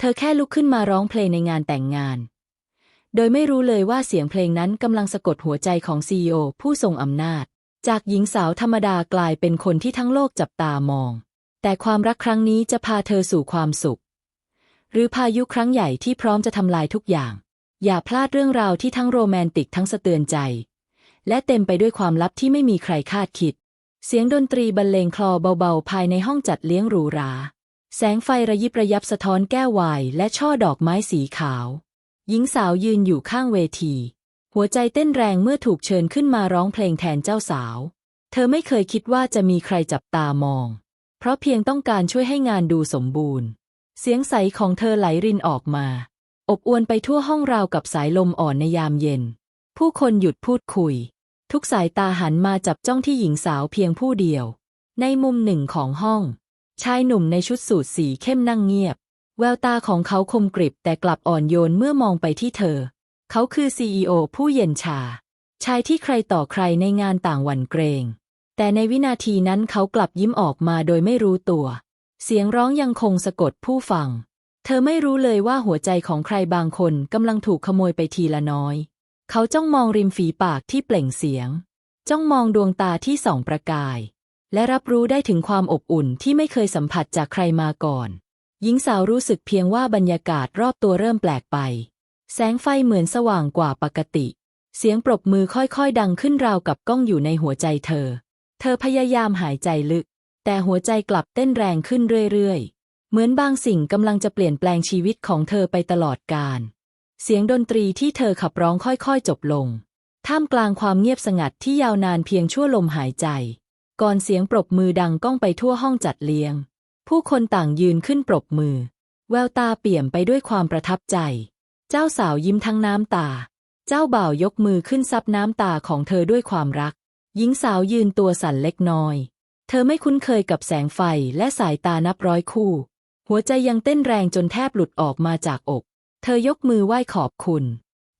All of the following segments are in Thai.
เธอแค่ลุกขึ้นมาร้องเพลงในงานแต่งงาน โดยไม่รู้เลยว่าเสียงเพลงนั้นกำลังสะกดหัวใจของซีอผู้ทรงอำนาจ จากหญิงสาวธรรมดากลายเป็นคนที่ทั้งโลกจับตามอง แต่ความรักครั้งนี้จะพาเธอสู่ความสุข หรือพายุครั้งใหญ่ที่พร้อมจะทำลายทุกอย่าง อย่าพลาดเรื่องราวที่ทั้งโรแมนติกทั้งสะเตือนใจ และเต็มไปด้วยความลับที่ไม่มีใครคาดคิด เสียงดนตรีบรรเลงคลอเบาๆ ภายในห้องจัดเลี้ยงหรูหรา แสงไฟระยิบระยับสะท้อนแก้ววายและช่อดอกไม้สีขาว หญิงสาวยืนอยู่ข้างเวที หัวใจเต้นแรงเมื่อถูกเชิญขึ้นมาร้องเพลงแทนเจ้าสาว เธอไม่เคยคิดว่าจะมีใครจับตามอง เพราะเพียงต้องการช่วยให้งานดูสมบูรณ์ เสียงใสของเธอไหลรินออกมา อบอวนไปทั่วห้องราวกับสายลมอ่อนในยามเย็น ผู้คนหยุดพูดคุย ทุกสายตาหันมาจับจ้องที่หญิงสาวเพียงผู้เดียว ในมุมหนึ่งของห้อง ชายหนุ่มในชุดสูทสีเข้มนั่งเงียบ แววตาของเขาคมกริบแต่กลับอ่อนโยนเมื่อมองไปที่เธอ เขาคือซีอผู้เย็นชา ชายที่ใครต่อใครในงานต่างหวั่นเกรง แต่ในวินาทีนั้นเขากลับยิ้มออกมาโดยไม่รู้ตัว เสียงร้องยังคงสะกดผู้ฟัง เธอไม่รู้เลยว่าหัวใจของใครบางคนกำลังถูกขโมยไปทีละน้อย เขาจ้องมองริมฝีปากที่เปล่งเสียง จ้องมองดวงตาที่ส่องประกาย และรับรู้ได้ถึงความอบอุ่นที่ไม่เคยสัมผัสจากใครมาก่อน หญิงสาวรู้สึกเพียงว่าบรรยากาศรอบตัวเริ่มแปลกไป แสงไฟเหมือนสว่างกว่าปกติ เสียงปรบมือค่อยๆ ดังขึ้นราวกับก้องอยู่ในหัวใจเธอ เธอพยายามหายใจลึก แต่หัวใจกลับเต้นแรงขึ้นเรื่อยๆ เหมือนบางสิ่งกำลังจะเปลี่ยนแปลงชีวิตของเธอไปตลอดกาลเสียงดนตรีที่เธอขับร้องค่อยๆ จบลง ท่ามกลางความเงียบสงัดที่ยาวนานเพียงชั่วลมหายใจ ก่อนเสียงปรบมือดังก้องไปทั่วห้องจัดเลี้ยง ผู้คนต่างยืนขึ้นปรบมือ แววตาเปี่ยมไปด้วยความประทับใจ เจ้าสาวยิ้มทั้งน้ำตา เจ้าบ่าวยกมือขึ้นซับน้ำตาของเธอด้วยความรัก หญิงสาวยืนตัวสั่นเล็กน้อย เธอไม่คุ้นเคยกับแสงไฟและสายตานับร้อยคู่ หัวใจยังเต้นแรงจนแทบหลุดออกมาจากอก เธอยกมือไหว้ขอบคุณ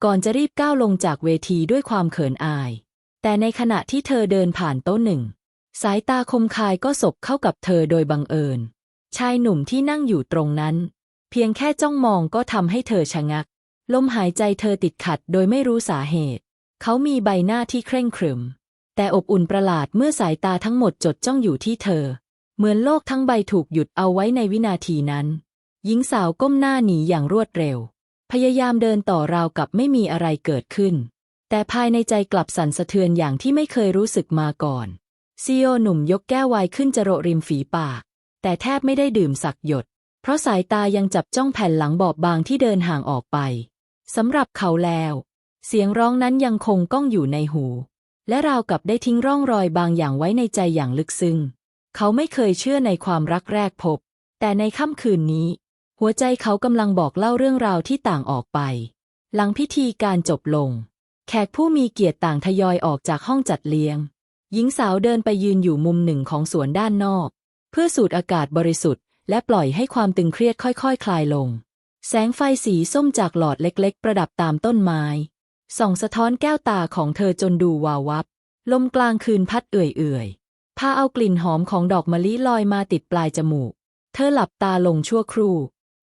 ก่อนจะรีบก้าวลงจากเวทีด้วยความเขินอาย แต่ในขณะที่เธอเดินผ่านโต๊ะหนึ่ง สายตาคมคายก็สบเข้ากับเธอโดยบังเอิญ ชายหนุ่มที่นั่งอยู่ตรงนั้น เพียงแค่จ้องมองก็ทำให้เธอชะงัก ลมหายใจเธอติดขัดโดยไม่รู้สาเหตุ เขามีใบหน้าที่เคร่งครึม แต่อบอุ่นประหลาดเมื่อสายตาทั้งหมดจดจ้องอยู่ที่เธอ เหมือนโลกทั้งใบถูกหยุดเอาไว้ในวินาทีนั้น หญิงสาวก้มหน้าหนีอย่างรวดเร็ว พยายามเดินต่อราวกับไม่มีอะไรเกิดขึ้น แต่ภายในใจกลับสั่นสะเทือนอย่างที่ไม่เคยรู้สึกมาก่อน ซีโอหนุ่มยกแก้วไวน์ขึ้นจะโรริมฝีปาก แต่แทบไม่ได้ดื่มสักหยด เพราะสายตายังจับจ้องแผ่นหลังบอบบางที่เดินห่างออกไปสำหรับเขาแล้ว เสียงร้องนั้นยังคงก้องอยู่ในหู และราวกับได้ทิ้งร่องรอยบางอย่างไว้ในใจอย่างลึกซึ้งเขาไม่เคยเชื่อในความรักแรกพบ แต่ในค่ำคืนนี้ หัวใจเขากำลังบอกเล่าเรื่องราวที่ต่างออกไป หลังพิธีการจบลง แขกผู้มีเกียรติต่างทยอยออกจากห้องจัดเลี้ยง หญิงสาวเดินไปยืนอยู่มุมหนึ่งของสวนด้านนอก เพื่อสูดอากาศบริสุทธิ์ และปล่อยให้ความตึงเครียดค่อยๆคคลายลง แสงไฟสีส้มจากหลอดเล็กๆ ประดับตามต้นไม้ ส่องสะท้อนแก้วตาของเธอจนดูวาววับ ลมกลางคืนพัดเอื่อยๆพาเอากลิ่นหอมของดอกมะลิลอยมาติดปลายจมูก เธอหลับตาลงชั่วครู่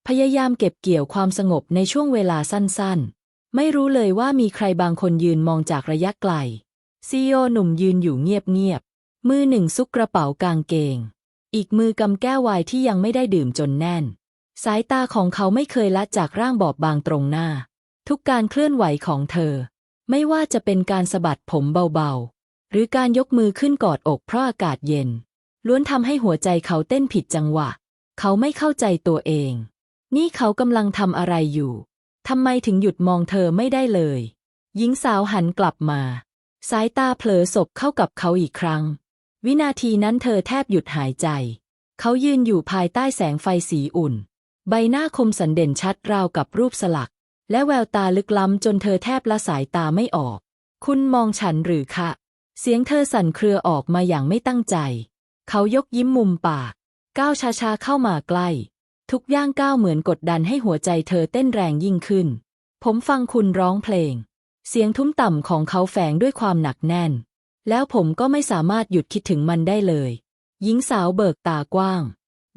พยายามเก็บเกี่ยวความสงบในช่วงเวลาสั้นๆ ไม่รู้เลยว่ามีใครบางคนยืนมองจากระยะไกล ซีโอหนุ่มยืนอยู่เงียบๆ มือหนึ่งซุกกระเป๋ากางเกง อีกมือกำแก้วไวน์ที่ยังไม่ได้ดื่มจนแน่น สายตาของเขาไม่เคยละจากร่างบอบบางตรงหน้า ทุกการเคลื่อนไหวของเธอ ไม่ว่าจะเป็นการสะบัดผมเบาๆ หรือการยกมือขึ้นกอดอกเพราะอากาศเย็น ล้วนทำให้หัวใจเขาเต้นผิดจังหวะ เขาไม่เข้าใจตัวเอง นี่เขากำลังทำอะไรอยู่ทำไมถึงหยุดมองเธอไม่ได้เลย หญิงสาวหันกลับมา สายตาเผลอศพเข้ากับเขาอีกครั้ง วินาทีนั้นเธอแทบหยุดหายใจ เขายืนอยู่ภายใต้แสงไฟสีอุ่น ใบหน้าคมสันเด่นชัดราวกับรูปสลัก และแววตาลึกล้ำจนเธอแทบละสายตาไม่ออก คุณมองฉันหรือคะ เสียงเธอสั่นเครือออกมาอย่างไม่ตั้งใจ เขายกยิ้มมุมปาก ก้าวช้าๆเข้ามาใกล้ ทุกย่างก้าวเหมือนกดดันให้หัวใจเธอเต้นแรงยิ่งขึ้น ผมฟังคุณร้องเพลง เสียงทุ้มต่ำของเขาแฝงด้วยความหนักแน่น แล้วผมก็ไม่สามารถหยุดคิดถึงมันได้เลย หญิงสาวเบิกตากว้าง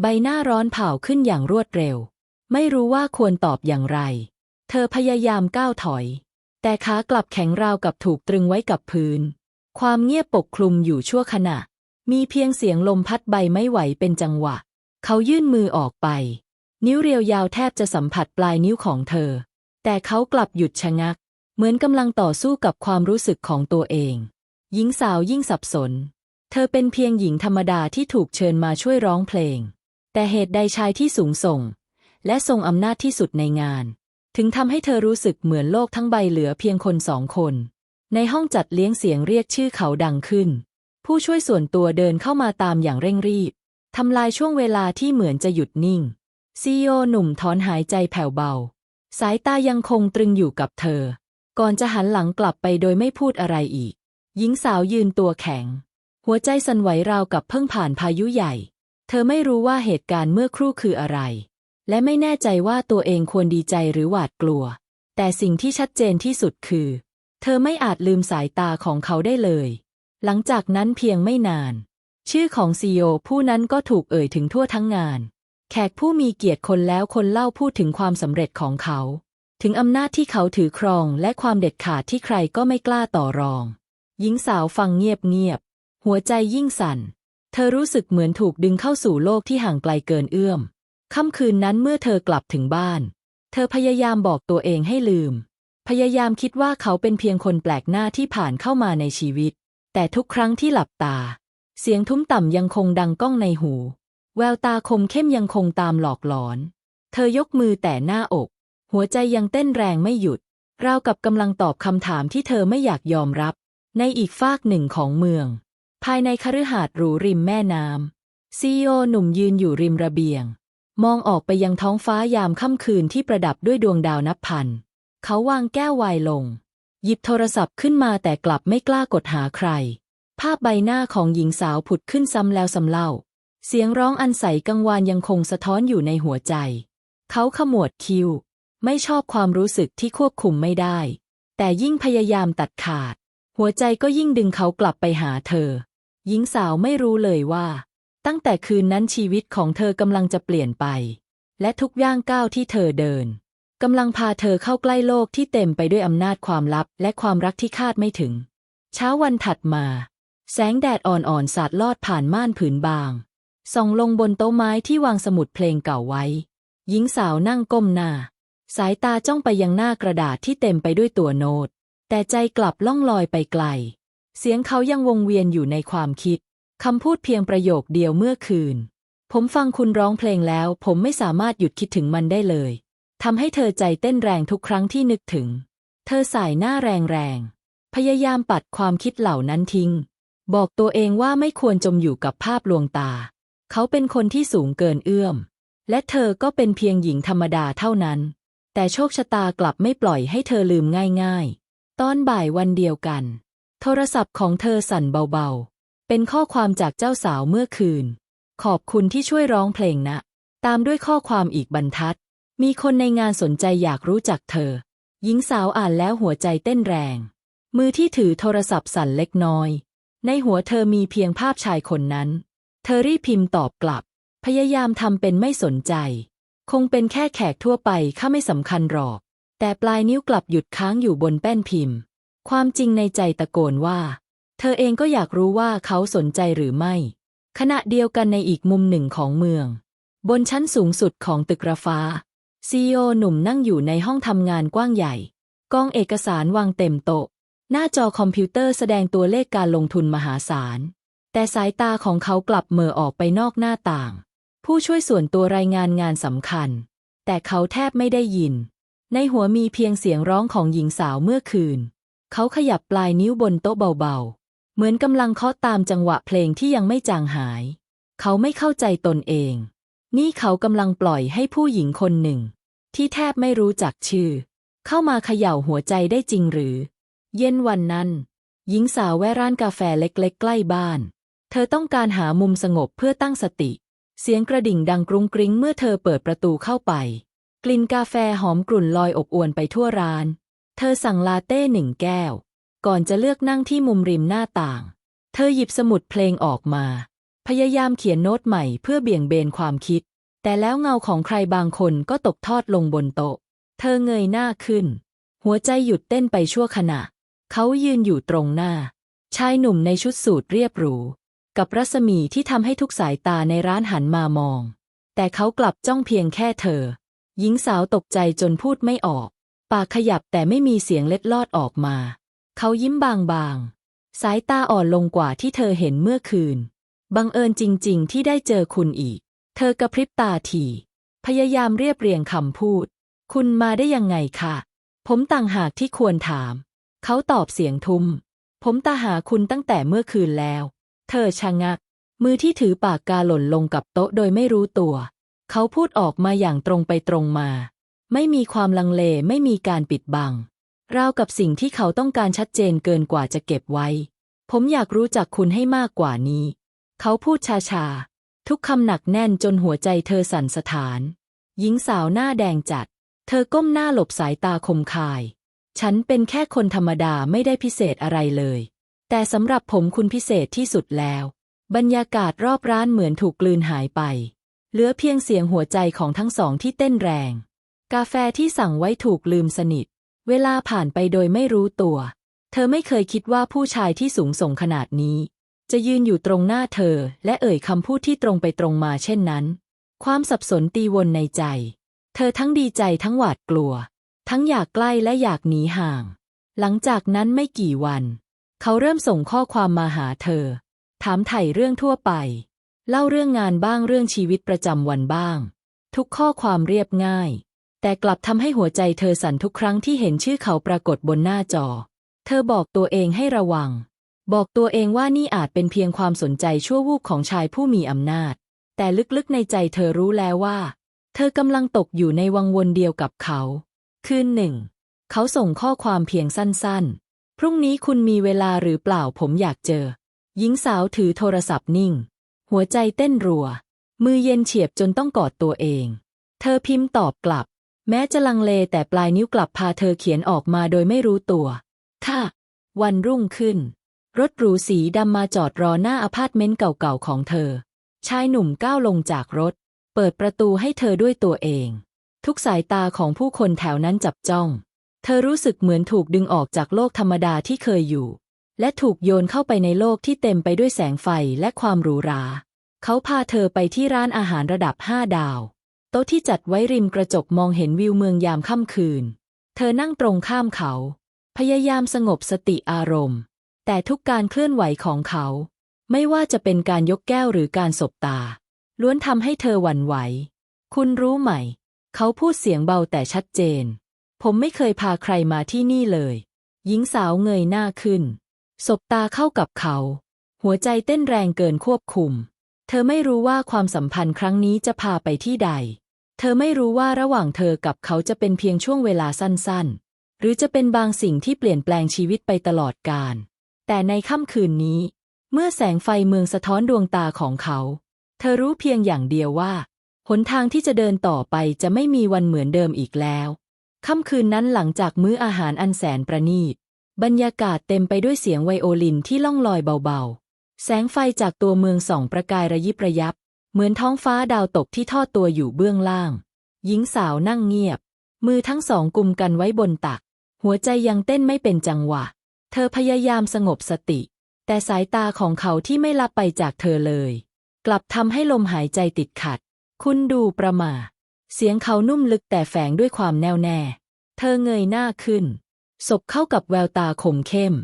ใบหน้าร้อนเผาขึ้นอย่างรวดเร็ว ไม่รู้ว่าควรตอบอย่างไร เธอพยายามก้าวถอย แต่ขากลับแข็งราวกับถูกตรึงไว้กับพื้น ความเงียบปกคลุมอยู่ชั่วขณะ มีเพียงเสียงลมพัดใบไม่ไหวเป็นจังหวะ เขายื่นมือออกไป นิ้วเรียวยาวแทบจะสัมผัสปลายนิ้วของเธอ แต่เขากลับหยุดชะงัก เหมือนกำลังต่อสู้กับความรู้สึกของตัวเอง หญิงสาวยิ่งสับสน เธอเป็นเพียงหญิงธรรมดาที่ถูกเชิญมาช่วยร้องเพลง แต่เหตุใดชายที่สูงส่ง และทรงอำนาจที่สุดในงาน ถึงทำให้เธอรู้สึกเหมือนโลกทั้งใบเหลือเพียงคนสองคน ในห้องจัดเลี้ยงเสียงเรียกชื่อเขาดังขึ้น ผู้ช่วยส่วนตัวเดินเข้ามาตามอย่างเร่งรีบทำลายช่วงเวลาที่เหมือนจะหยุดนิ่งซีโอหนุ่มถอนหายใจแผ่วเบา สายตายังคงตรึงอยู่กับเธอ ก่อนจะหันหลังกลับไปโดยไม่พูดอะไรอีก หญิงสาวยืนตัวแข็ง หัวใจสั่นไหวราวกับเพิ่งผ่านพายุใหญ่ เธอไม่รู้ว่าเหตุการณ์เมื่อครู่คืออะไร และไม่แน่ใจว่าตัวเองควรดีใจหรือหวาดกลัว แต่สิ่งที่ชัดเจนที่สุดคือ เธอไม่อาจลืมสายตาของเขาได้เลย หลังจากนั้นเพียงไม่นาน ชื่อของซีโอผู้นั้นก็ถูกเอ่ยถึงทั่วทั้งงาน แขกผู้มีเกียรติคนแล้วคนเล่าพูดถึงความสำเร็จของเขา ถึงอำนาจที่เขาถือครองและความเด็ดขาดที่ใครก็ไม่กล้าต่อรอง หญิงสาวฟังเงียบๆหัวใจยิ่งสั่น เธอรู้สึกเหมือนถูกดึงเข้าสู่โลกที่ห่างไกลเกินเอื้อม ค่ำคืนนั้นเมื่อเธอกลับถึงบ้าน เธอพยายามบอกตัวเองให้ลืม พยายามคิดว่าเขาเป็นเพียงคนแปลกหน้าที่ผ่านเข้ามาในชีวิต แต่ทุกครั้งที่หลับตา เสียงทุ้มต่ำยังคงดังก้องในหู แววตาคมเข้มยังคงตามหลอกหลอน เธอยกมือแต่หน้าอก หัวใจยังเต้นแรงไม่หยุด ราวกับกำลังตอบคำถามที่เธอไม่อยากยอมรับ ในอีกฟากหนึ่งของเมือง ภายในคฤหาสน์หรูริมแม่น้ำซีโอหนุ่มยืนอยู่ริมระเบียง มองออกไปยังท้องฟ้ายามค่ำคืนที่ประดับด้วยดวงดาวนับพัน เขาวางแก้วไวน์ลง หยิบโทรศัพท์ขึ้นมาแต่กลับไม่กล้ากดหาใคร ภาพใบหน้าของหญิงสาวผุดขึ้นซ้ำแล้วซ้ำเล่า เสียงร้องอันใสกังวานยังคงสะท้อนอยู่ในหัวใจ เขาขมวดคิ้ว ไม่ชอบความรู้สึกที่ควบคุมไม่ได้ แต่ยิ่งพยายามตัดขาด หัวใจก็ยิ่งดึงเขากลับไปหาเธอ หญิงสาวไม่รู้เลยว่า ตั้งแต่คืนนั้นชีวิตของเธอกำลังจะเปลี่ยนไป และทุกย่างก้าวที่เธอเดินกำลังพาเธอเข้าใกล้โลกที่เต็มไปด้วยอำนาจความลับและความรักที่คาดไม่ถึง เช้าวันถัดมา แสงแดดอ่อนๆสาดลอดผ่านม่านผืนบาง ส่องลงบนโต๊ะไม้ที่วางสมุดเพลงเก่าไว้ หญิงสาวนั่งก้มหน้า สายตาจ้องไปยังหน้ากระดาษที่เต็มไปด้วยตัวโน้ต แต่ใจกลับล่องลอยไปไกล เสียงเขายังวงเวียนอยู่ในความคิด คำพูดเพียงประโยคเดียวเมื่อคืน ผมฟังคุณร้องเพลงแล้ว ผมไม่สามารถหยุดคิดถึงมันได้เลยทำให้เธอใจเต้นแรงทุกครั้งที่นึกถึง เธอสายหน้าแรงๆ พยายามปัดความคิดเหล่านั้นทิ้ง บอกตัวเองว่าไม่ควรจมอยู่กับภาพลวงตา เขาเป็นคนที่สูงเกินเอื้อม และเธอก็เป็นเพียงหญิงธรรมดาเท่านั้น แต่โชคชะตากลับไม่ปล่อยให้เธอลืมง่ายๆ ตอนบ่ายวันเดียวกัน โทรศัพท์ของเธอสั่นเบาๆ เป็นข้อความจากเจ้าสาวเมื่อคืน ขอบคุณที่ช่วยร้องเพลงนะ ตามด้วยข้อความอีกบรรทัด มีคนในงานสนใจอยากรู้จักเธอ หญิงสาวอ่านแล้วหัวใจเต้นแรง มือที่ถือโทรศัพท์สั่นเล็กน้อย ในหัวเธอมีเพียงภาพชายคนนั้น เธอรีบพิมพ์ตอบกลับ พยายามทำเป็นไม่สนใจ คงเป็นแค่แขกทั่วไปข้าไม่สำคัญหรอก แต่ปลายนิ้วกลับหยุดค้างอยู่บนแป้นพิมพ์ ความจริงในใจตะโกนว่า เธอเองก็อยากรู้ว่าเขาสนใจหรือไม่ ขณะเดียวกันในอีกมุมหนึ่งของเมือง บนชั้นสูงสุดของตึกระฟ้าซีโอหนุ่มนั่งอยู่ในห้องทำงานกว้างใหญ่ กองเอกสารวางเต็มโต๊ะ หน้าจอคอมพิวเตอร์แสดงตัวเลขการลงทุนมหาศาล แต่สายตาของเขากลับเม่อออกไปนอกหน้าต่าง ผู้ช่วยส่วนตัวรายงานงานสำคัญ แต่เขาแทบไม่ได้ยิน ในหัวมีเพียงเสียงร้องของหญิงสาวเมื่อคืน เขาขยับปลายนิ้วบนโต๊ะเบาๆ เหมือนกำลังเคาะตามจังหวะเพลงที่ยังไม่จางหาย เขาไม่เข้าใจตนเอง นี่เขากำลังปล่อยให้ผู้หญิงคนหนึ่ง ที่แทบไม่รู้จักชื่อ เข้ามาเขย่าหัวใจได้จริงหรือ เย็นวันนั้นหญิงสาวแวะร้านกาแฟเล็กๆ ใกล้บ้าน เธอต้องการหามุมสงบเพื่อตั้งสติ เสียงกระดิ่งดังกรุงกริ้งเมื่อเธอเปิดประตูเข้าไป กลิ่นกาแฟหอมกลุ่นลอยอบอวนไปทั่วร้าน เธอสั่งลาเต้หนึ่งแก้ว ก่อนจะเลือกนั่งที่มุมริมหน้าต่าง เธอหยิบสมุดเพลงออกมา พยายามเขียนโน้ตใหม่เพื่อเบี่ยงเบนความคิด แต่แล้วเงาของใครบางคนก็ตกทอดลงบนโต๊ะ เธอเงยหน้าขึ้น หัวใจหยุดเต้นไปชั่วขณะ เขายืนอยู่ตรงหน้า ชายหนุ่มในชุดสูทเรียบหรู กับรัศมีที่ทำให้ทุกสายตาในร้านหันมามอง แต่เขากลับจ้องเพียงแค่เธอ หญิงสาวตกใจจนพูดไม่ออก ปากขยับแต่ไม่มีเสียงเล็ดลอดออกมา เขายิ้มบางๆ สายตาอ่อนลงกว่าที่เธอเห็นเมื่อคืน บังเอิญจริง ๆ ที่ได้เจอคุณอีก เธอกระพริบตาที พยายามเรียบเรียงคำพูด คุณมาได้ยังไงคะผมต่างหากที่ควรถาม เขาตอบเสียงทุ้ม ผมตาหาคุณตั้งแต่เมื่อคืนแล้ว เธอชะงัก มือที่ถือปากกาหล่นลงกับโต๊ะโดยไม่รู้ตัว เขาพูดออกมาอย่างตรงไปตรงมา ไม่มีความลังเลไม่มีการปิดบัง ราวกับสิ่งที่เขาต้องการชัดเจนเกินกว่าจะเก็บไว้ ผมอยากรู้จักคุณให้มากกว่านี้ เขาพูดชาๆ ทุกคำหนักแน่นจนหัวใจเธอสั่นสะท้าน หญิงสาวหน้าแดงจัด เธอก้มหน้าหลบสายตาคมคาย ฉันเป็นแค่คนธรรมดาไม่ได้พิเศษอะไรเลย แต่สำหรับผมคุณพิเศษที่สุดแล้ว บรรยากาศรอบร้านเหมือนถูกกลืนหายไป เหลือเพียงเสียงหัวใจของทั้งสองที่เต้นแรง กาแฟที่สั่งไว้ถูกลืมสนิท เวลาผ่านไปโดยไม่รู้ตัว เธอไม่เคยคิดว่าผู้ชายที่สูงส่งขนาดนี้ จะยืนอยู่ตรงหน้าเธอ และเอ่ยคำพูดที่ตรงไปตรงมาเช่นนั้น ความสับสนตีวนในใจ เธอทั้งดีใจทั้งหวาดกลัว ทั้งอยากใกล้และอยากหนีห่าง หลังจากนั้นไม่กี่วัน เขาเริ่มส่งข้อความมาหาเธอ ถามไถ่เรื่องทั่วไป เล่าเรื่องงานบ้างเรื่องชีวิตประจำวันบ้าง ทุกข้อความเรียบง่าย แต่กลับทำให้หัวใจเธอสั่นทุกครั้งที่เห็นชื่อเขาปรากฏบนหน้าจอ เธอบอกตัวเองให้ระวัง บอกตัวเองว่านี่อาจเป็นเพียงความสนใจชั่ววูบของชายผู้มีอำนาจ แต่ลึกๆในใจเธอรู้แล้วว่า เธอกำลังตกอยู่ในวังวนเดียวกับเขา คืนหนึ่ง เขาส่งข้อความเพียงสั้นๆ พรุ่งนี้คุณมีเวลาหรือเปล่าผมอยากเจอ หญิงสาวถือโทรศัพท์นิ่ง หัวใจเต้นรัว มือเย็นเฉียบจนต้องกอดตัวเอง เธอพิมพ์ตอบกลับ แม้จะลังเลแต่ปลายนิ้วกลับพาเธอเขียนออกมาโดยไม่รู้ตัว ค่ะ วันรุ่งขึ้น รถหรูสีดำมาจอดรอหน้าอพาร์ตเมนต์เก่าๆของเธอ ชายหนุ่มก้าวลงจากรถ เปิดประตูให้เธอด้วยตัวเอง ทุกสายตาของผู้คนแถวนั้นจับจ้อง เธอรู้สึกเหมือนถูกดึงออกจากโลกธรรมดาที่เคยอยู่ และถูกโยนเข้าไปในโลกที่เต็มไปด้วยแสงไฟและความหรูหรา เขาพาเธอไปที่ร้านอาหารระดับห้าดาว โต๊ะที่จัดไว้ริมกระจกมองเห็นวิวเมืองยามค่ำคืน เธอนั่งตรงข้ามเขา พยายามสงบสติอารมณ์ แต่ทุกการเคลื่อนไหวของเขา ไม่ว่าจะเป็นการยกแก้วหรือการสบตา ล้วนทำให้เธอหวั่นไหว คุณรู้ไหม เขาพูดเสียงเบาแต่ชัดเจน ผมไม่เคยพาใครมาที่นี่เลย หญิงสาวเงยหน้าขึ้น สบตาเข้ากับเขา หัวใจเต้นแรงเกินควบคุม เธอไม่รู้ว่าความสัมพันธ์ครั้งนี้จะพาไปที่ใด เธอไม่รู้ว่าระหว่างเธอกับเขาจะเป็นเพียงช่วงเวลาสั้นๆ หรือจะเป็นบางสิ่งที่เปลี่ยนแปลงชีวิตไปตลอดกาล แต่ในค่ำคืนนี้ เมื่อแสงไฟเมืองสะท้อนดวงตาของเขา เธอรู้เพียงอย่างเดียวว่าหนทางที่จะเดินต่อไปจะไม่มีวันเหมือนเดิมอีกแล้ว ค่ำคืนนั้นหลังจากมื้ออาหารอันแสนประณีต บรรยากาศเต็มไปด้วยเสียงไวโอลินที่ล่องลอยเบาๆ แสงไฟจากตัวเมืองส่องประกายระยิบระยับ เหมือนท้องฟ้าดาวตกที่ทอดตัวอยู่เบื้องล่าง หญิงสาวนั่งเงียบ มือทั้งสองกุมกันไว้บนตัก หัวใจยังเต้นไม่เป็นจังหวะ เธอพยายามสงบสติ แต่สายตาของเขาที่ไม่ลับไปจากเธอเลย กลับทำให้ลมหายใจติดขัด คุณดูประมา เสียงเขานุ่มลึกแต่แฝงด้วยความแน่วแน่ เธอเงยหน้าขึ้นสบเข้ากับแววตาคมเข้ม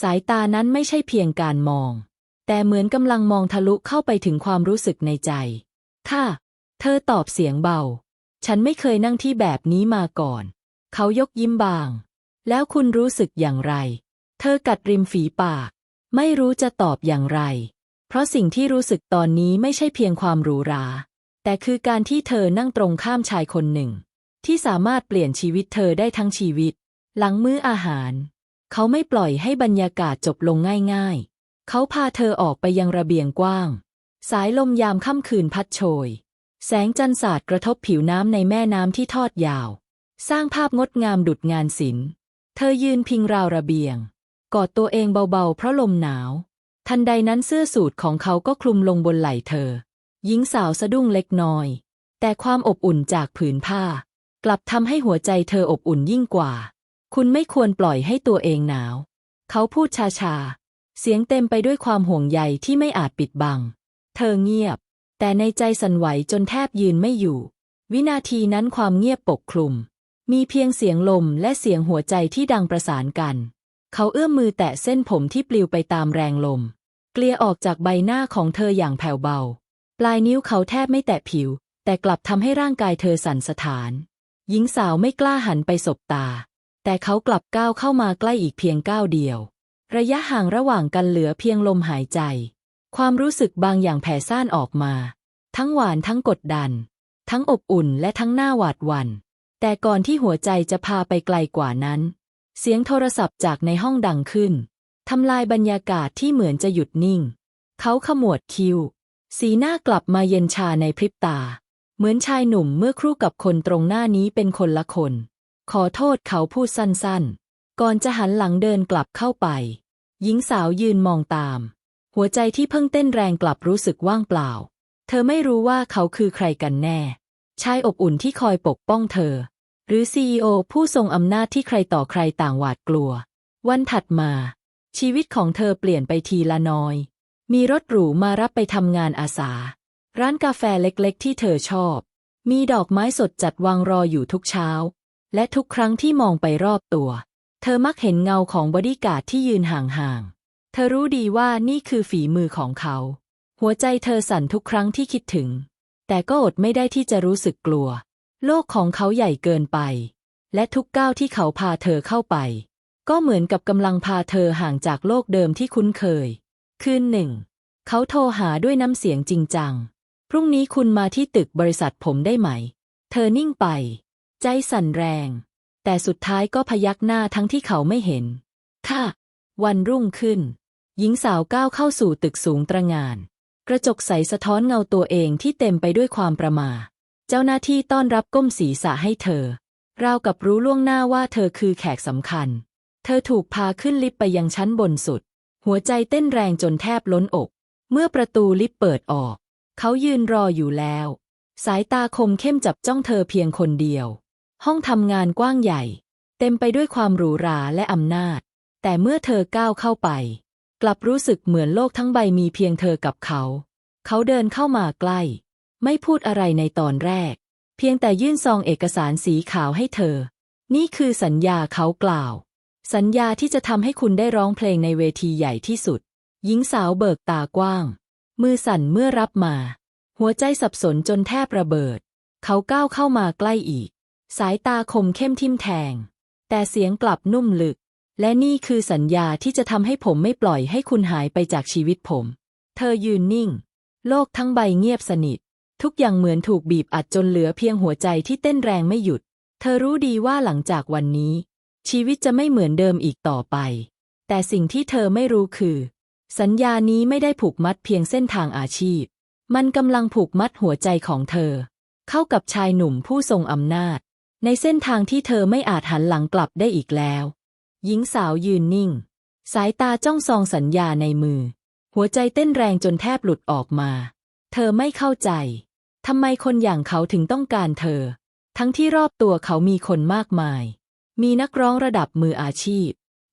สายตานั้นไม่ใช่เพียงการมอง แต่เหมือนกำลังมองทะลุเข้าไปถึงความรู้สึกในใจค่ะเธอตอบเสียงเบา ฉันไม่เคยนั่งที่แบบนี้มาก่อน เขายกยิ้มบาง แล้วคุณรู้สึกอย่างไร เธอกัดริมฝีปาก ไม่รู้จะตอบอย่างไร เพราะสิ่งที่รู้สึกตอนนี้ไม่ใช่เพียงความหรูหรา แต่คือการที่เธอนั่งตรงข้ามชายคนหนึ่ง ที่สามารถเปลี่ยนชีวิตเธอได้ทั้งชีวิต หลังมื้ออาหาร เขาไม่ปล่อยให้บรรยากาศจบลงง่ายๆ เขาพาเธอออกไปยังระเบียงกว้าง สายลมยามค่ำคืนพัดโชย แสงจันทร์สาดกระทบผิวน้ำในแม่น้ำที่ทอดยาว สร้างภาพงดงามดุดงานศิลป์ เธอยืนพิงราวระเบียง กอดตัวเองเบาๆ เพราะลมหนาว ทันใดนั้นเสื้อสูทของเขาก็คลุมลงบนไหล่เธอ หญิงสาวสะดุ้งเล็กน้อย แต่ความอบอุ่นจากผืนผ้า กลับทำให้หัวใจเธออบอุ่นยิ่งกว่า คุณไม่ควรปล่อยให้ตัวเองหนาว เขาพูดชาๆ เสียงเต็มไปด้วยความห่วงใยที่ไม่อาจปิดบัง เธอเงียบ แต่ในใจสั่นไหวจนแทบยืนไม่อยู่ วินาทีนั้นความเงียบปกคลุม มีเพียงเสียงลมและเสียงหัวใจที่ดังประสานกัน เขาเอื้อมมือแตะเส้นผมที่ปลิวไปตามแรงลม เกลี่ยออกจากใบหน้าของเธออย่างแผ่วเบา ปลายนิ้วเขาแทบไม่แตะผิว แต่กลับทำให้ร่างกายเธอสั่นสะท้าน หญิงสาวไม่กล้าหันไปสบตา แต่เขากลับก้าวเข้ามาใกล้อีกเพียงก้าวเดียว ระยะห่างระหว่างกันเหลือเพียงลมหายใจ ความรู้สึกบางอย่างแผ่ซ่านออกมา ทั้งหวานทั้งกดดัน ทั้งอบอุ่นและทั้งหน้าหวาดหวัน่น แต่ก่อนที่หัวใจจะพาไปไกลกว่านั้น เสียงโทรศัพท์จากในห้องดังขึ้นทำลายบรรยากาศที่เหมือนจะหยุดนิ่ง เขาขมวดคิ้ว สีหน้ากลับมาเย็นชาในพริบตา เหมือนชายหนุ่มเมื่อครู่กับคนตรงหน้านี้เป็นคนละคน ขอโทษเขาพูดสั้นๆ ก่อนจะหันหลังเดินกลับเข้าไป หญิงสาวยืนมองตาม หัวใจที่เพิ่งเต้นแรงกลับรู้สึกว่างเปล่า เธอไม่รู้ว่าเขาคือใครกันแน่ ชายอบอุ่นที่คอยปกป้องเธอ หรือซีอผู้ทรงอำนาจที่ใครต่อใครต่างหวาดกลัว วันถัดมา ชีวิตของเธอเปลี่ยนไปทีละน้อย มีรถหรูมารับไปทำงานอาสา ร้านกาแฟเล็กๆ ที่เธอชอบ มีดอกไม้สดจัดวางรออยู่ทุกเช้า และทุกครั้งที่มองไปรอบตัว เธอมักเห็นเงาของบอดี้การ์ดที่ยืนห่างๆ เธอรู้ดีว่านี่คือฝีมือของเขา หัวใจเธอสั่นทุกครั้งที่คิดถึง แต่ก็อดไม่ได้ที่จะรู้สึกกลัว โลกของเขาใหญ่เกินไป และทุกก้าวที่เขาพาเธอเข้าไป ก็เหมือนกับกำลังพาเธอห่างจากโลกเดิมที่คุ้นเคย คืนหนึ่ง เขาโทรหาด้วยน้ำเสียงจริงจัง พรุ่งนี้คุณมาที่ตึกบริษัทผมได้ไหม เธอนิ่งไป ใจสั่นแรง แต่สุดท้ายก็พยักหน้าทั้งที่เขาไม่เห็น ค่ะ วันรุ่งขึ้น หญิงสาวก้าวเข้าสู่ตึกสูงตระงาน กระจกใสสะท้อนเงาตัวเองที่เต็มไปด้วยความประมา เจ้าหน้าที่ต้อนรับก้มศีรษะให้เธอ ราวกับรู้ล่วงหน้าว่าเธอคือแขกสำคัญ เธอถูกพาขึ้นลิฟต์ไปยังชั้นบนสุด หัวใจเต้นแรงจนแทบล้นอก เมื่อประตูลิฟต์เปิดออก เขายืนรออยู่แล้ว สายตาคมเข้มจับจ้องเธอเพียงคนเดียว ห้องทำงานกว้างใหญ่ เต็มไปด้วยความหรูหราและอำนาจ แต่เมื่อเธอก้าวเข้าไป กลับรู้สึกเหมือนโลกทั้งใบมีเพียงเธอกับเขา เขาเดินเข้ามาใกล้ ไม่พูดอะไรในตอนแรก เพียงแต่ยื่นซองเอกสารสีขาวให้เธอ นี่คือสัญญาเขากล่าว สัญญาที่จะทำให้คุณได้ร้องเพลงในเวทีใหญ่ที่สุด หญิงสาวเบิกตากว้าง มือสั่นเมื่อรับมา หัวใจสับสนจนแทบระเบิด เขาก้าวเข้ามาใกล้อีก สายตาคมเข้มทิ่มแทง แต่เสียงกลับนุ่มลึก และนี่คือสัญญาที่จะทำให้ผมไม่ปล่อยให้คุณหายไปจากชีวิตผม เธอยืนนิ่ง โลกทั้งใบเงียบสนิท ทุกอย่างเหมือนถูกบีบอัดจนเหลือเพียงหัวใจที่เต้นแรงไม่หยุด เธอรู้ดีว่าหลังจากวันนี้ ชีวิตจะไม่เหมือนเดิมอีกต่อไป แต่สิ่งที่เธอไม่รู้คือ สัญญานี้ไม่ได้ผูกมัดเพียงเส้นทางอาชีพ มันกำลังผูกมัดหัวใจของเธอ เข้ากับชายหนุ่มผู้ทรงอำนาจ ในเส้นทางที่เธอไม่อาจหันหลังกลับได้อีกแล้ว หญิงสาวยืนนิ่ง สายตาจ้องซองสัญญาในมือ หัวใจเต้นแรงจนแทบหลุดออกมา เธอไม่เข้าใจทำไมคนอย่างเขาถึงต้องการเธอ ทั้งที่รอบตัวเขามีคนมากมาย มีนักร้องระดับมืออาชีพ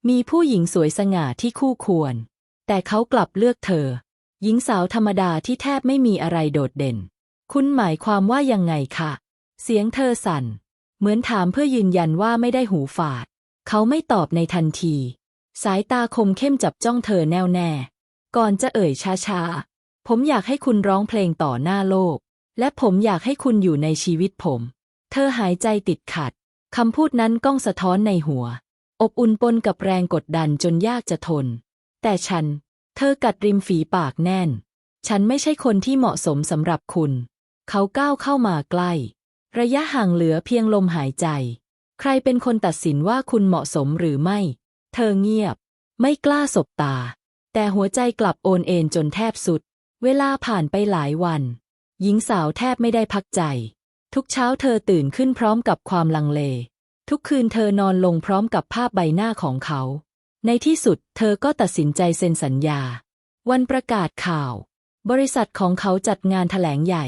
มีผู้หญิงสวยสง่าที่คู่ควร แต่เขากลับเลือกเธอ หญิงสาวธรรมดาที่แทบไม่มีอะไรโดดเด่น คุณหมายความว่ายังไงคะ เสียงเธอสั่น เหมือนถามเพื่อยืนยันว่าไม่ได้หูฝาด เขาไม่ตอบในทันที สายตาคมเข้มจับจ้องเธอแน่วแน่ ก่อนจะเอ่ยช้าๆ ผมอยากให้คุณร้องเพลงต่อหน้าโลก และผมอยากให้คุณอยู่ในชีวิตผม เธอหายใจติดขัด คำพูดนั้นก้องสะท้อนในหัว อบอุ่นปนกับแรงกดดันจนยากจะทน แต่ฉัน เธอกัดริมฝีปากแน่น ฉันไม่ใช่คนที่เหมาะสมสำหรับคุณ เขาก้าวเข้ามาใกล้ ระยะห่างเหลือเพียงลมหายใจ ใครเป็นคนตัดสินว่าคุณเหมาะสมหรือไม่ เธอเงียบ ไม่กล้าสบตา แต่หัวใจกลับโอนเอ็นจนแทบสุด เวลาผ่านไปหลายวัน หญิงสาวแทบไม่ได้พักใจ ทุกเช้าเธอตื่นขึ้นพร้อมกับความลังเล ทุกคืนเธอนอนลงพร้อมกับภาพใบหน้าของเขา ในที่สุดเธอก็ตัดสินใจเซ็นสัญญา วันประกาศข่าว บริษัทของเขาจัดงานแถลงใหญ่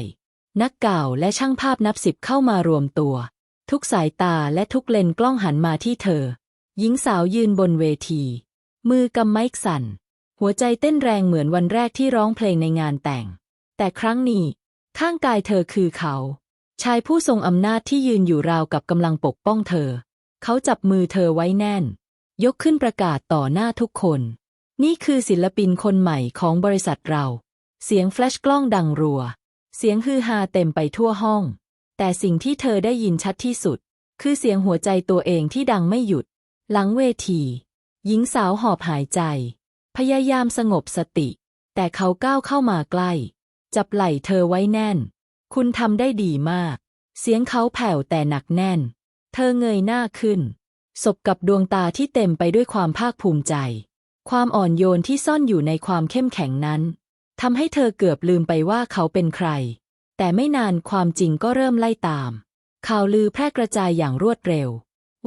นักกล่าวและช่างภาพนับสิบเข้ามารวมตัว ทุกสายตาและทุกเลนกล้องหันมาที่เธอ หญิงสาวยืนบนเวที มือกำไม้สั่น หัวใจเต้นแรงเหมือนวันแรกที่ร้องเพลงในงานแต่ง แต่ครั้งนี้ ข้างกายเธอคือเขา ชายผู้ทรงอำนาจที่ยืนอยู่ราวกับกำลังปกป้องเธอ เขาจับมือเธอไว้แน่น ยกขึ้นประกาศต่อหน้าทุกคน นี่คือศิลปินคนใหม่ของบริษัทเรา เสียงแฟลชกล้องดังรัว เสียงฮือฮาเต็มไปทั่วห้อง แต่สิ่งที่เธอได้ยินชัดที่สุด คือเสียงหัวใจตัวเองที่ดังไม่หยุด หลังเวที หญิงสาวหอบหายใจ พยายามสงบสติ แต่เขาก้าวเข้ามาใกล้ จับไหล่เธอไว้แน่น คุณทำได้ดีมาก เสียงเขาแผ่วแต่หนักแน่น เธอเงยหน้าขึ้น สบกับดวงตาที่เต็มไปด้วยความภาคภูมิใจ ความอ่อนโยนที่ซ่อนอยู่ในความเข้มแข็งนั้นทำให้เธอเกือบลืมไปว่าเขาเป็นใคร แต่ไม่นานความจริงก็เริ่มไล่ตาม ข่าวลือแพร่กระจายอย่างรวดเร็ว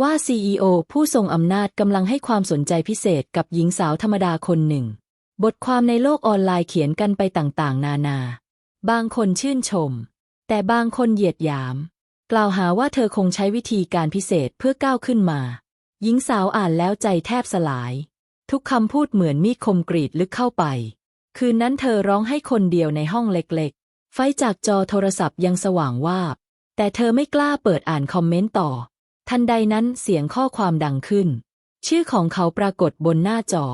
ว่า CEO ผู้ทรงอำนาจกำลังให้ความสนใจพิเศษกับหญิงสาวธรรมดาคนหนึ่ง บทความในโลกออนไลน์เขียนกันไปต่างๆ นานา บางคนชื่นชม แต่บางคนเหยียดหยาม กล่าวหาว่าเธอคงใช้วิธีการพิเศษเพื่อก้าวขึ้นมา หญิงสาวอ่านแล้วใจแทบสลาย ทุกคำพูดเหมือนมีดคมกรีดลึกเข้าไป คืนนั้นเธอร้องให้คนเดียวในห้องเล็กๆ ไฟจากจอโทรศัพท์ยังสว่างวาบ แต่เธอไม่กล้าเปิดอ่านคอมเมนต์ต่อ ทันใดนั้นเสียงข้อความดังขึ้น ชื่อของเขาปรากฏบนหน้าจอ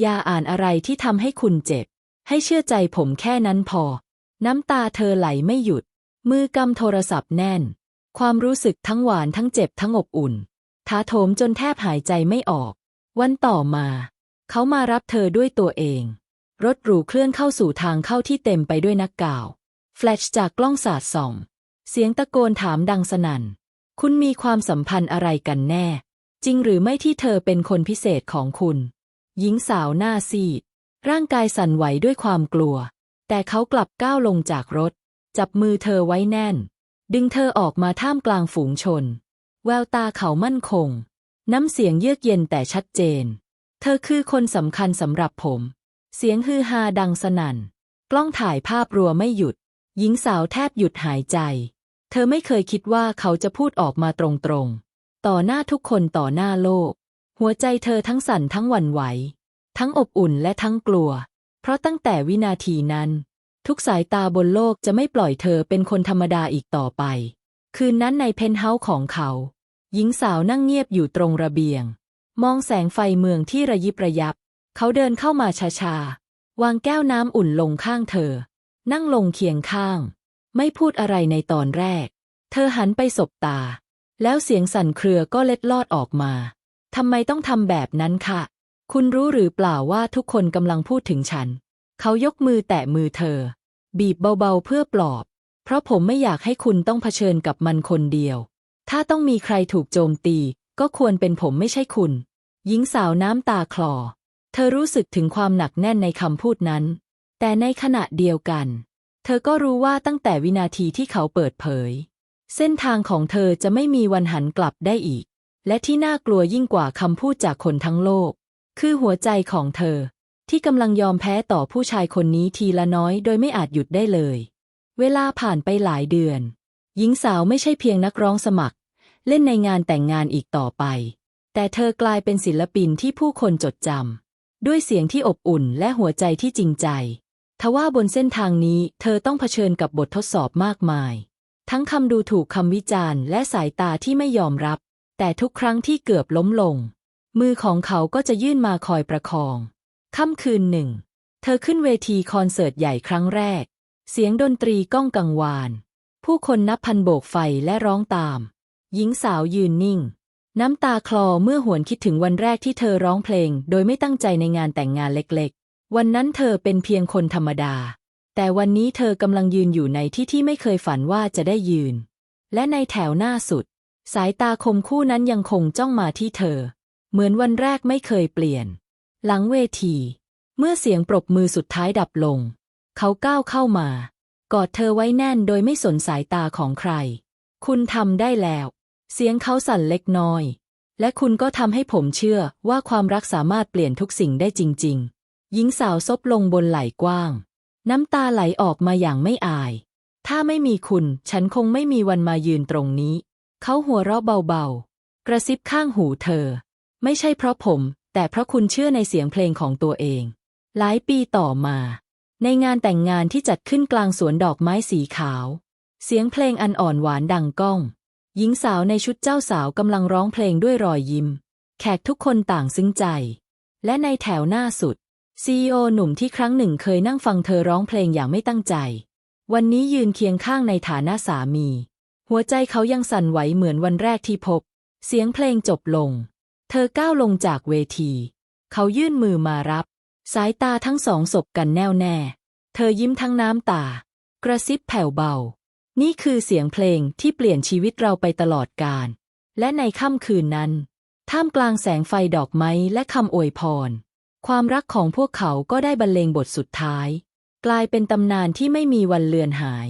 อย่าอ่านอะไรที่ทำให้คุณเจ็บ ให้เชื่อใจผมแค่นั้นพอ น้ำตาเธอไหลไม่หยุด มือกำโทรศัพท์แน่น ความรู้สึกทั้งหวานทั้งเจ็บทั้งอบอุ่นท้าโถมจนแทบหายใจไม่ออก วันต่อมา เขามารับเธอด้วยตัวเอง รถหรูเคลื่อนเข้าสู่ทางเข้าที่เต็มไปด้วยนักก่าว แฟลชจากกล้องสาดส่อง เสียงตะโกนถามดังสนั่น คุณมีความสัมพันธ์อะไรกันแน่ จริงหรือไม่ที่เธอเป็นคนพิเศษของคุณ หญิงสาวหน้าซีดร่างกายสั่นไหวด้วยความกลัว แต่เขากลับก้าวลงจากรถ จับมือเธอไว้แน่น ดึงเธอออกมาท่ามกลางฝูงชน แววตาเขามั่นคง น้ำเสียงเยือกเย็นแต่ชัดเจน เธอคือคนสำคัญสำหรับผม เสียงฮือฮาดังสนั่น กล้องถ่ายภาพรัวไม่หยุด หญิงสาวแทบหยุดหายใจ เธอไม่เคยคิดว่าเขาจะพูดออกมาตรงๆ ต่อหน้าทุกคนต่อหน้าโลก หัวใจเธอทั้งสั่นทั้งหวั่นไหว ทั้งอบอุ่นและทั้งกลัว เพราะตั้งแต่วินาทีนั้น ทุกสายตาบนโลกจะไม่ปล่อยเธอเป็นคนธรรมดาอีกต่อไป คืนนั้นในเพนท์เฮาส์ของเขา หญิงสาวนั่งเงียบอยู่ตรงระเบียง มองแสงไฟเมืองที่ระยิบระยับ เขาเดินเข้ามาช้าๆ วางแก้วน้ำอุ่นลงข้างเธอ นั่งลงเคียงข้าง ไม่พูดอะไรในตอนแรก เธอหันไปสบตา แล้วเสียงสั่นเครือก็เล็ดลอดออกมาทำไมต้องทำแบบนั้นคะคุณรู้หรือเปล่าว่าทุกคนกำลังพูดถึงฉัน เขายกมือแตะมือเธอ บีบเบาๆเพื่อปลอบ เพราะผมไม่อยากให้คุณต้องเผชิญกับมันคนเดียว ถ้าต้องมีใครถูกโจมตี ก็ควรเป็นผมไม่ใช่คุณ หญิงสาวน้ำตาคลอ เธอรู้สึกถึงความหนักแน่นในคำพูดนั้น แต่ในขณะเดียวกัน เธอก็รู้ว่าตั้งแต่วินาทีที่เขาเปิดเผย เส้นทางของเธอจะไม่มีวันหันกลับได้อีก และที่น่ากลัวยิ่งกว่าคำพูดจากคนทั้งโลก คือหัวใจของเธอ ที่กำลังยอมแพ้ต่อผู้ชายคนนี้ทีละน้อยโดยไม่อาจหยุดได้เลย เวลาผ่านไปหลายเดือน หญิงสาวไม่ใช่เพียงนักร้องสมัคร เล่นในงานแต่งงานอีกต่อไป แต่เธอกลายเป็นศิลปินที่ผู้คนจดจำด้วยเสียงที่อบอุ่นและหัวใจที่จริงใจ ทว่าบนเส้นทางนี้เธอต้องเผชิญกับบททดสอบมากมาย ทั้งคำดูถูกคำวิจารณ์และสายตาที่ไม่ยอมรับ แต่ทุกครั้งที่เกือบล้มลง มือของเขาก็จะยื่นมาคอยประคอง ค่ำคืนหนึ่ง เธอขึ้นเวทีคอนเสิร์ตใหญ่ครั้งแรก เสียงดนตรีก้องกังวาน ผู้คนนับพันโบกไฟและร้องตาม หญิงสาวยืนนิ่ง น้ำตาคลอเมื่อหวนคิดถึงวันแรกที่เธอร้องเพลง โดยไม่ตั้งใจในงานแต่งงานเล็กๆ วันนั้นเธอเป็นเพียงคนธรรมดา แต่วันนี้เธอกำลังยืนอยู่ในที่ที่ไม่เคยฝันว่าจะได้ยืน และในแถวหน้าสุด สายตาคมคู่นั้นยังคงจ้องมาที่เธอ เหมือนวันแรกไม่เคยเปลี่ยน หลังเวที เมื่อเสียงปรบมือสุดท้ายดับลง เขาก้าวเข้ามา กอดเธอไว้แน่นโดยไม่สนสายตาของใคร คุณทำได้แล้ว เสียงเขาสั่นเล็กน้อย และคุณก็ทำให้ผมเชื่อว่าความรักสามารถเปลี่ยนทุกสิ่งได้จริง ๆ หญิงสาวซบลงบนไหล่กว้าง น้ำตาไหลออกมาอย่างไม่อาย ถ้าไม่มีคุณ ฉันคงไม่มีวันมายืนตรงนี้ เขาหัวเราะเบาๆ กระซิบข้างหูเธอ ไม่ใช่เพราะผม แต่เพราะคุณเชื่อในเสียงเพลงของตัวเอง หลายปีต่อมา ในงานแต่งงานที่จัดขึ้นกลางสวนดอกไม้สีขาว เสียงเพลงอันอ่อนหวานดังก้อง หญิงสาวในชุดเจ้าสาวกำลังร้องเพลงด้วยรอยยิ้ม แขกทุกคนต่างซึ้งใจ และในแถวหน้าสุดซีอหนุ่มที่ครั้งหนึ่งเคยนั่งฟังเธอร้องเพลงอย่างไม่ตั้งใจ วันนี้ยืนเคียงข้างในฐานะสามี หัวใจเขายังสั่นไหวเหมือนวันแรกที่พบ เสียงเพลงจบลง เธอก้าวลงจากเวที เขายื่นมือมารับ สายตาทั้งสองสบกันแน่วแน่ เธอยิ้มทั้งน้ำตา กระซิบแผ่วเบา นี่คือเสียงเพลงที่เปลี่ยนชีวิตเราไปตลอดกาลและในค่ำคืนนั้น ท่ามกลางแสงไฟดอกไม้และคำอวยพร ความรักของพวกเขาก็ได้บรรเลงบทสุดท้าย กลายเป็นตำนานที่ไม่มีวันเลือนหาย